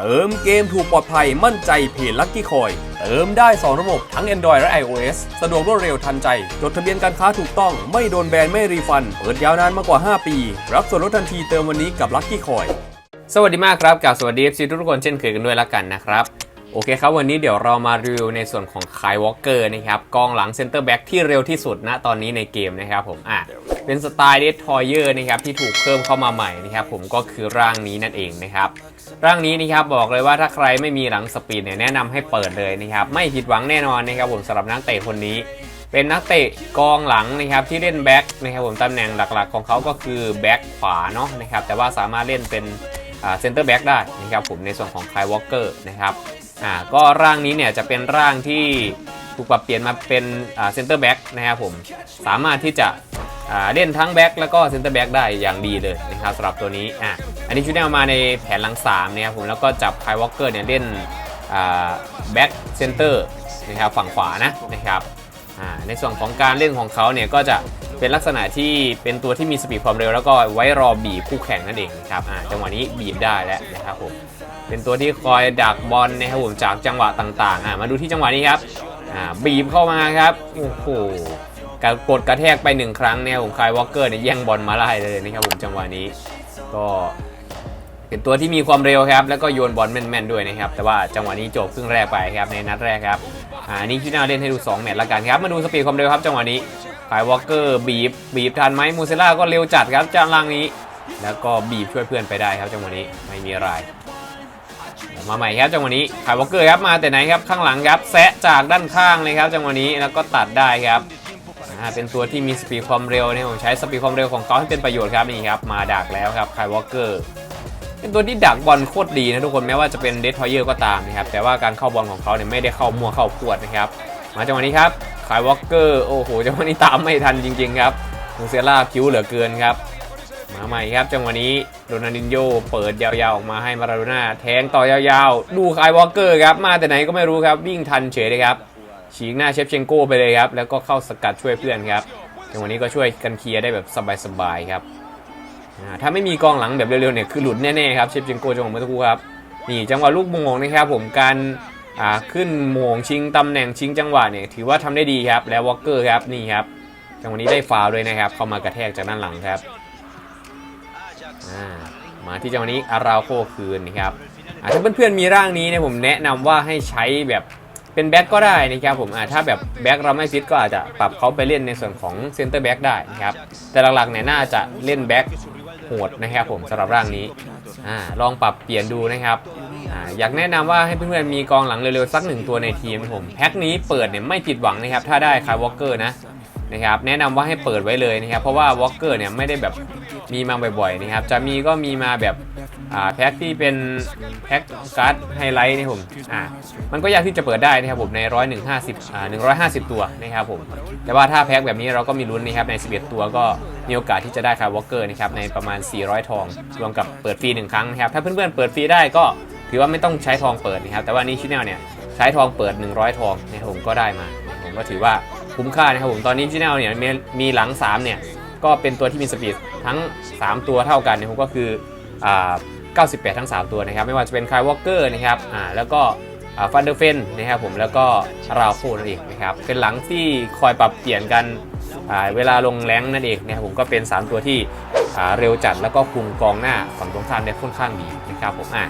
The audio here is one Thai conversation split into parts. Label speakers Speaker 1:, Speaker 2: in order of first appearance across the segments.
Speaker 1: เติมเกมถูกปลอดภัยมั่นใจเพจลั c กี้คอย เติมได้ 2 ระบบทั้ง Android และ iOS สะดวกรวดเร็วทันใจ จดทะเบียนการค้าถูกต้องไม่โดนแบนไม่รีฟัน เปิดยาวนานมากกว่า 5 ปี รับส่วนลดทันทีเติมวันนี้กับลั c กี้คอย
Speaker 2: สวัสดีมากครับกับสวัสดีทุกคนเช่นเคยกันด้วยละกันนะครับโอเคครับ วันนี้เดี๋ยวเรามารีวิวในส่วนของคายวอลเกอร์นะครับกองหลังเซนเตอร์แบ็กที่เร็วที่สุดณตอนนี้ในเกมนะครับผมอะ เป็นสไตล์เดททอยเยอร์นะครับที่ถูกเพิ่มเข้ามาใหม่นะครับผมก็คือร่างนี้นั่นเองนะครับร่างนี้นะครับบอกเลยว่าถ้าใครไม่มีหลังสปีดเนี่ยแนะนำให้เปิดเลยนะครับไม่ผิดหวังแน่นอนนะครับผมสำหรับนักเตะคนนี้ เป็นนักเตะกองหลังนะครับที่เล่นแบ็กนะครับผมตำแหน่งหลักๆ ของเขาก็คือแบ็กขวาเนาะนะครับแต่ว่าสามารถเล่นเป็นเซนเตอร์แบ็กได้นะครับผมในส่วนของคายวอลเกอร์นะครับอ่าก็ร่างนี้เนี่ยจะเป็นร่างที่ถูกปรับเปลี่ยนมาเป็นเซนเตอร์แบ็กนะครับผมสามารถที่จะ เล่นทั้งแบ็กแล้วก็เซนเตอร์แบ็กได้อย่างดีเลยนะครับสำหรับตัวนี้อะอันนี้ชุดแนวมาในแผนหลัง3เนี่ยครับผมแล้วก็จับไคายวอลเกอร์เนี่ยเล่นแบ็กเซนเตอร์นะครับฝั่งขวานะนะครับอ่าในส่วนของการเล่นของเขาเนี่ยก็จะเป็นลักษณะที่เป็นตัวที่มีสปีดความเร็ว แล้วก็ไว้รอบีบคู่แข่งนั่นเองนะครับอ่าจังหวะนี้บีบได้แล้วนะครับผมเป็นตัวที่คอยดักบอลนะครับผมจากจังหวะต่างๆอ่ามาดูที่จังหวะนี้ครับอ่าบีบเข้ามาครับโอ้โห การกดกระแทกไปหนึ่งครั้งเนี่ยผมคายวอลเกอร์เนี่ยแย่งบอลมาได้เลยนะครับผมจังหวะนี้ ก็เป็นตัวที่มีความเร็วครับ แล้วก็โยนบอลแม่นๆด้วยนะครับ แต่ว่าจังหวะนี้จบครึ่งแรกไปครับในนัดแรกครับอ่านี่ที่น่าเล่นให้ดู 2 แมตช์ละกันครับ มาดูสปีดความเร็วครับจังหวะนี้ไยวอลเกอร์บีบบีบทันไหมมูเซล่าก็เร็วจัดครับจังล่างนี้ แล้วก็บีบช่วยเพื่อนไปได้ครับจังหวะนี้ไม่มีอะไรมาใหม่ครับจังหวะนี้ไยวอลเกอร์ครับมาแต่ไหนครับข้างหลังครับแซะจากด้านข้างเลยครับจังหวะนี้แล้วก็ตัดได้ครับ เป็นตัวที่มีสปีดความเร็วเนี่ยผมใช้สปีดความเร็วของเขาให้เป็นประโยชน์ครับนี่ครับมาดักแล้วครับไควอลเกอร์เป็นตัวที่ดักบอลโคตรดีนะทุกคนแม้ว่าจะเป็นเดททอยเยอร์ก็ตามนะครับแต่ว่าการเข้าบอลของเขาเนี่ยไม่ได้เข้ามั่วเข้าพวดนะครับมาจังหวะนี้ครับขายวอลเกอร์โอ้โหจังหวะนี้ตามไม่ทันจริง ๆ ครับมูเซล่าคิ้วเหลือเกินครับมาใหม่ครับจังหวะนี้โรนัลดินโญเปิดยาวๆออกมาให้มาราโดน่าแทงต่อยาวๆ ดูขายวอลเกอร์ครับมาแต่ไหนก็ไม่รู้ครับวิ่งทันเฉยเลยครับ ฉีกหน้าเชฟเชงโก้ไปเลยครับ แล้วก็เข้าสกัดช่วยเพื่อนครับจังหวะนี้ก็ช่วยกันเคลียร์ได้แบบสบายๆครับถ้าไม่มีกองหลังแบบเร็วๆเนี่ยคือหลุดแน่ๆครับเชฟเจงโกจังหวะเมื่อสักครู่ครับนี่จังหวะลูกโมงนะครับผมการขึ้นโมงชิงตำแหน่งชิงจังหวะเนี่ยถือว่าทำได้ดีครับ แล้ววอลเกอร์ครับนี่ครับจังหวะนี้ได้ฟาวล์ด้วยนะครับ เข้ามากระแทกจากด้านหลังครับมาที่จังหวะนี้อาราโคคืนนะครับถ้าเพื่อนๆมีร่างนี้เนี่ยผมแนะนำว่าให้ใช้แบบ เป็นแบ็กก็ได้นะครับผมถ้าแบบแบ็กเราไม่ฟิตก็อาจจะปรับเขาไปเล่นในส่วนของเซนเตอร์แบ็กได้นะครับแต่หลักๆเนี่ยน่าจะเล่นแบ็กโหดนะครับผมสำหรับร่างนี้อ่าลองปรับเปลี่ยนดูนะครับอาอยากแนะนำว่าให้เพื่อนๆมีกองหลังเร็วๆสักหนึ่งตัวในทีมผมแพ็คนี้เปิดเนี่ยไม่ผิดหวังนะครับถ้าได้คายวอลเกอร์นะนะครับแนะนำว่าให้เปิดไว้เลยนะครับเพราะว่าวอลเกอร์เนี่ยไม่ได้แบบมีมาบ่อยๆนะครับจะมีก็มีมาแบบ อ่าแพ็คที่เป็นแพ็คการ์ดไฮไลท์นี่ผมอ่ามันก็ยากที่จะเปิดได้นะครับผมในร้อยหนึ่งห้าสิบอ่าหนึ่งร้อยห้าสิบตัวนะครับผมแต่ว่าถ้าแพ็คแบบนี้เราก็มีลุ้นนะครับใน11ตัวก็มีโอกาสที่จะได้คาร์วอลเกอร์นะครับในประมาณ 400 ทองรวมกับเปิดฟรีหนึ่งครั้งนะครับถ้าเพื่อนๆเปิดฟรีได้ก็ถือว่าไม่ต้องใช้ทองเปิดนะครับแต่ว่านี่ชิแนลเนี่ยใช้ทองเปิด 100 ทองนะครับผมก็ได้มาผมก็ถือว่าคุ้มค่านะครับผมตอนนี้ชิแนลเนี่ยมีมีหลัง 3 เนี่ยก็เป็นตัวที่มีสปีดทั้ง 3 ตัวเท่ากันนะครับก็คืออ่า 98 ทั้ง 3 ตัวนะครับ ไม่ว่าจะเป็นคายวอลเกอร์นะครับอ่าแล้วก็ฟันเดอร์เฟนนะครับผมแล้วก็ราโฟนั่นเองนะครับเป็นหลังที่คอยปรับเปลี่ยนกันอ่าเวลาลงแรงนั่นเองนะครับผมก็เป็น 3 ตัวที่อ่าเร็วจัดแล้วก็คุมกองหน้าฝั่งตรงข้ามได้ค่อนข้างดีนะครับผมอะ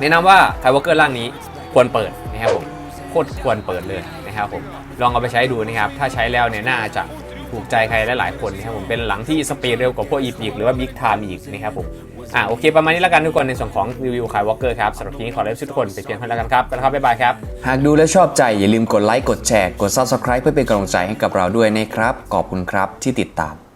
Speaker 2: แนะนำว่าคายวอลเกอร์ร่างนี้ควรเปิดนะครับผมโคตรควรเปิดเลยนะครับผมลองเอาไปใช้ดูนะครับถ้าใช้แล้วเนี่ยน่าจะถูกใจใครหลายๆคนนะครับผมเป็นหลังที่สปีดเร็วกว่าพวกอีพิกหรือว่าบิ๊กไทม์อีกนะครับผม อ่าโอเคประมาณนี้แล้วกันทุกคนในส่วนของรีวิวขายวอลเกอร์ครับสำหรับทีนี้ขอเลิกทุกคนไปเพียงเท่านี้แล้วกันครับแล้วครับบ๊ายบายครับ
Speaker 3: หากดูและชอบใจอย่าลืมกดไลค์กดแชร์กด Subscribe เพื่อเป็นกำลังใจให้กับเราด้วยนะครับขอบคุณครับที่ติดตาม